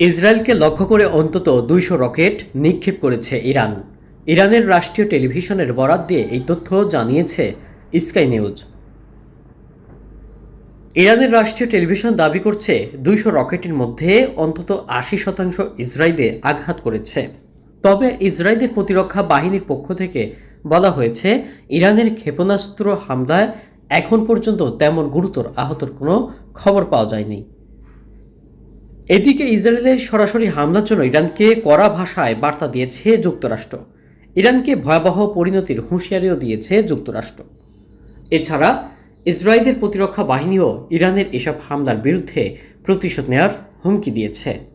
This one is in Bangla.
ইসরায়েলকে লক্ষ্য করে অন্তত দুইশো রকেট নিক্ষেপ করেছে ইরান। ইরানের রাষ্ট্রীয় টেলিভিশনের বরাত দিয়ে এই তথ্য জানিয়েছে স্কাই নিউজ। ইরানের রাষ্ট্রীয় টেলিভিশন দাবি করছে দুইশো রকেটের মধ্যে অন্তত আশি শতাংশ ইসরায়েলে আঘাত করেছে। তবে ইসরায়েলের প্রতিরক্ষা বাহিনীর পক্ষ থেকে বলা হয়েছে, ইরানের ক্ষেপণাস্ত্র হামলায় এখন পর্যন্ত তেমন গুরুতর আহতর কোনো খবর পাওয়া যায়নি। এদিকে ইসরায়েলের সরাসরি হামলার জন্য ইরানকে কড়া ভাষায় বার্তা দিয়েছে যুক্তরাষ্ট্র। ইরানকে ভয়াবহ পরিণতির হুঁশিয়ারিও দিয়েছে যুক্তরাষ্ট্র। এছাড়া ইসরায়েলের প্রতিরক্ষা বাহিনীও ইরানের এসব হামলার বিরুদ্ধে প্রতিশোধ নেওয়ার হুমকি দিয়েছে।